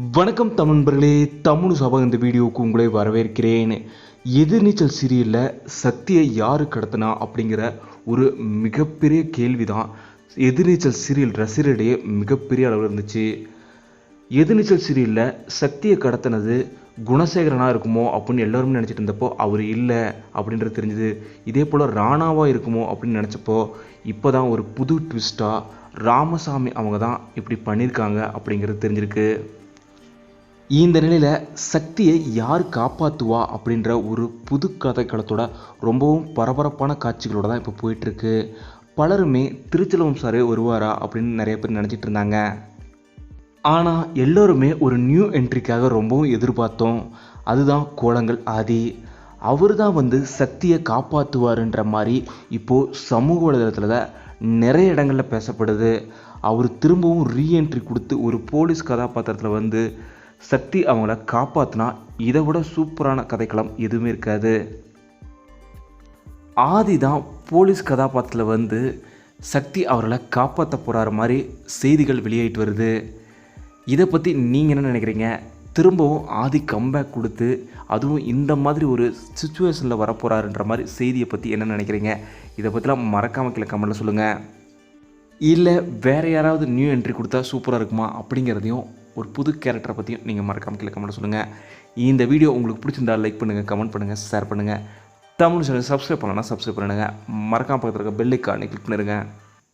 வணக்கம் தமிழ் நண்பர்களே தமிழ் சபா இந்த வீடியோவுக்கு உங்களை வரவேற்கிறேன். எதிர்நீச்சல் சீரியலில் சக்தியை யார் கடத்தினா அப்படிங்கிற ஒரு மிகப்பெரிய கேள்வி தான் எதிர்நீச்சல் சீரியல் ரசிகரிடையே மிகப்பெரிய அளவில் இருந்துச்சு. எதிர்நீச்சல் சீரியலில் சக்தியை கடத்தினது குணசேகரனாக இருக்குமோ அப்படின்னு எல்லாருமே நினச்சிட்டு இருந்தப்போ அவர் இல்லை அப்படின்றது தெரிஞ்சுது. இதே போல் ராணாவாக இருக்குமோ அப்படின்னு நினச்சப்போ இப்போ தான் ஒரு புது ட்விஸ்ட்டாக ராமசாமி அவங்க தான் இப்படி பண்ணியிருக்காங்க அப்படிங்கிறது தெரிஞ்சிருக்கு. இந்த நிலையில் சக்தியை யார் காப்பாற்றுவா அப்படின்ற ஒரு புது கதைக்களத்தோட ரொம்பவும் பரபரப்பான காட்சிகளோட தான் இப்போ போயிட்டுருக்கு. பலருமே திருச்செல்வம் சாரே வருவாரா அப்படின்னு நிறைய பேர் நினச்சிட்டு இருந்தாங்க. ஆனால் எல்லோருமே ஒரு நியூ என்ட்ரிக்காக ரொம்பவும் எதிர்பார்த்தோம். அதுதான் கோலங்கள் ஆதி. அவர் தான் வந்து சக்தியை காப்பாற்றுவாருன்ற மாதிரி இப்போது சமூக வலைதளத்தில் நிறைய இடங்களில் பேசப்படுது. அவர் திரும்பவும் ரீஎன்ட்ரி கொடுத்து ஒரு போலீஸ் கதாபாத்திரத்தில் வந்து சக்தி அவங்கள காப்பாற்றினா இதை விட சூப்பரான கதைக்களம் எதுவுமே இருக்காது. ஆதி தான் போலீஸ் கதாபாத்திரத்தில் வந்து சக்தி அவர்களை காப்பாற்ற போகிறார மாதிரி செய்திகள் வெளியாயிட்டு வருது. இதை பற்றி நீங்கள் என்ன நினைக்கிறீங்க? திரும்பவும் ஆதி கம்பேக் கொடுத்து அதுவும் இந்த மாதிரி ஒரு சுச்சுவேஷனில் வரப்போகிறாருன்ற மாதிரி செய்தியை பற்றி என்ன நினைக்கிறீங்க? இதை பற்றிலாம் மறக்காமல் கீழே கமெண்ட்டில் சொல்லுங்கள் இல்லை வேறு யாராவது நியூ என்ட்ரி கொடுத்தா சூப்பராக இருக்குமா? அப்படிங்கிறதையும் ஒரு புது கேரக்டரை பற்றியும் நீங்கள் மறக்காமல் கீழே கமெண்ட் சொல்லுங்கள் இந்த வீடியோ உங்களுக்கு பிடிச்சிருந்தா லைக் பண்ணுங்கள் கமெண்ட் பண்ணுங்கள் ஷேர் பண்ணுங்கள் தமிழ் சேனல் சப்ஸ்கிரைப் பண்ணலாம் சப்ஸ்கிரைப் பண்ணுங்கள் மறக்காமல் பக்கத்தில் இருக்க பெல் ஐக்கானை கிளிக் பண்ணிடுங்க.